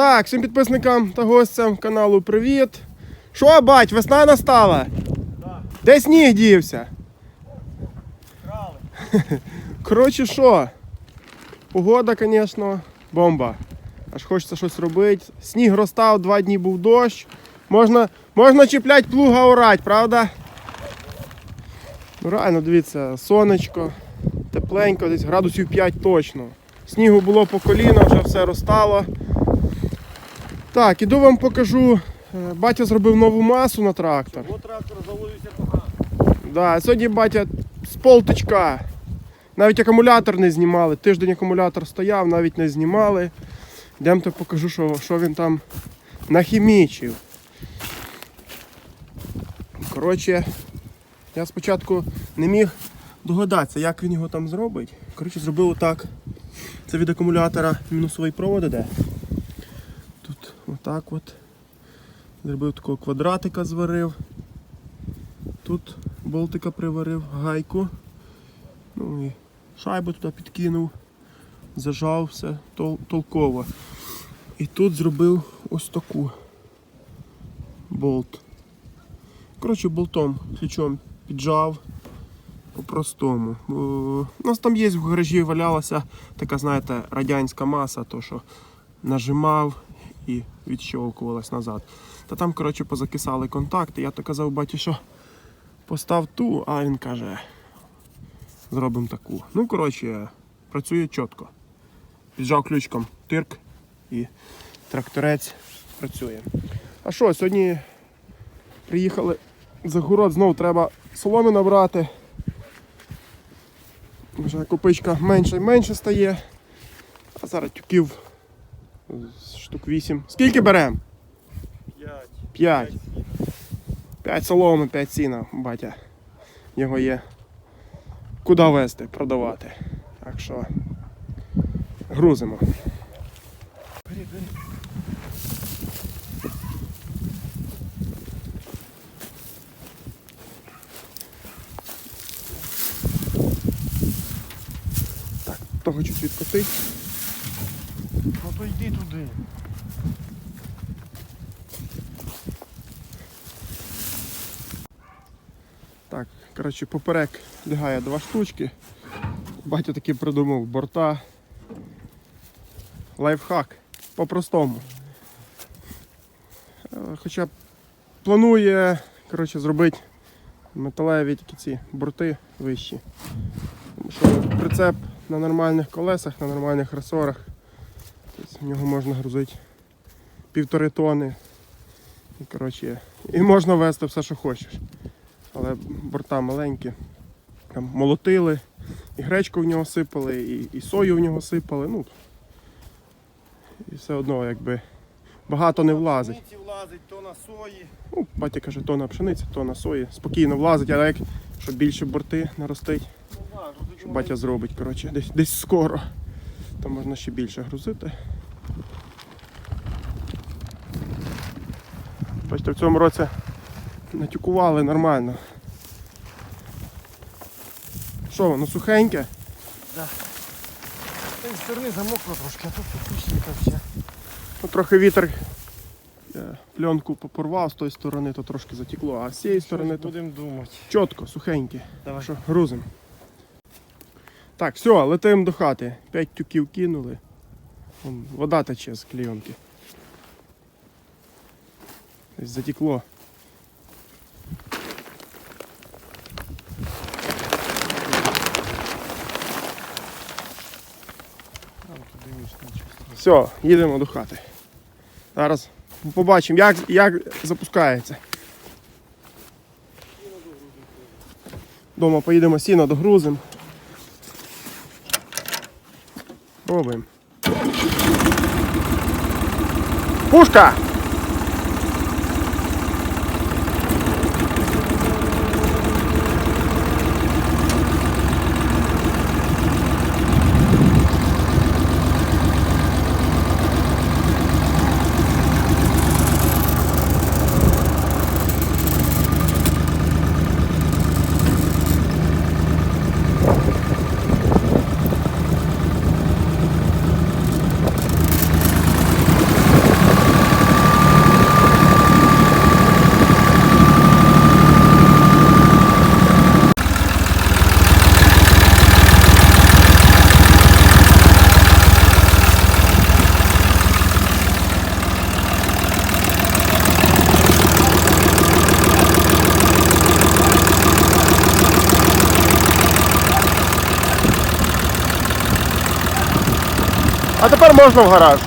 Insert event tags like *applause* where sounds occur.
Так, всім підписникам та гостям каналу привіт. Що, бать, весна настала? Да, Де сніг дівся? крали. *laughs* Коротше, що? Погода, звісно, бомба. Аж хочеться щось робити. Сніг розстав, два дні був дощ. Можна, можна чіпляти плуга орать, правда? Ну реально, дивіться, сонечко, тепленько, десь градусів 5 точно. Снігу було по коліна, вже все розстало. Так, іду вам покажу. Е, Батя зробив нову масу на трактор. Бо трактор заводився погано. Да, сьогодні батя з полтичка. Навіть акумулятор не знімали. Тиждень акумулятор стояв, навіть не знімали. Йдемте покажу, що, що він там нахімічив. Коротше, я спочатку не міг догадатися, як він його там зробить. Коротше, зробив отак. Це від акумулятора мінусовий провод іде. Отак от. Зробив такого квадратика зварив. Тут болтика приварив, гайку. Ну і шайбу туди підкинув, зажав все тол- толково. І тут зробив ось таку болт. Коротше, болтом, ключом піджав по-простому. У нас там є в гаражі валялася така, знаєте, радянська маса, то що нажимав і відщовкувалась назад. Та там, коротше, позакисали контакти. Я то казав баті, що постав ту, а він каже, зробимо таку. Ну, коротше, працює чітко. Піджав ключком тирк і тракторець працює. А що, сьогодні приїхали за город, знову треба соломи набрати. Вже копичка менше і менше стає. А зараз тюків штук 8. Скільки беремо? П'ять. 5. 5 соломи, 5 сіна, батя. Його є. Куди везти, продавати. Так що грузимо. Так, того чуть відкотить. Ну то йди туди. Так, коротше, поперек лягає два штучки. Батя таки придумав борта. Лайфхак. По-простому. Е, Хоча планує коротше, зробити металеві такі ці борти вищі. Тому що прицеп на нормальних колесах, на нормальних ресорах. В нього можна грузити півтори тони. І, коротше, і можна вести все, що хочеш але борта маленькі. Там молотили, і гречку в нього сипали, і, і сою в нього сипали. Ну, і все одно якби багато не влазить. Пшениці влазить, то на сої. Ну, батя каже, то на пшениці, то на сої. Спокійно влазить, але як щоб більше борти наростить, Ну, що батя зробить, коротше, десь, десь скоро. То можна ще більше грузити. Бачите, в цьому році натюкували нормально. Що воно сухеньке? З цієї сторони замокло трошки, а тут підпущенка ще. Ну, трохи вітер е, пленку попорвав з тої сторони, то трошки затекло, а з цієї сторони то Будемо думати. чітко, сухеньке. Давай. Що, грузимо. Так, все, летимо до хати. П'ять тюків кинули. Вон, вода тече з клейонки. Затекло. Туди ніж нічого. Все, їдемо до хати. Зараз побачимо, як, як запускається. Дома поїдемо сіно догрузимо. Пробуємо. Пушка! А тепер можна в гараж.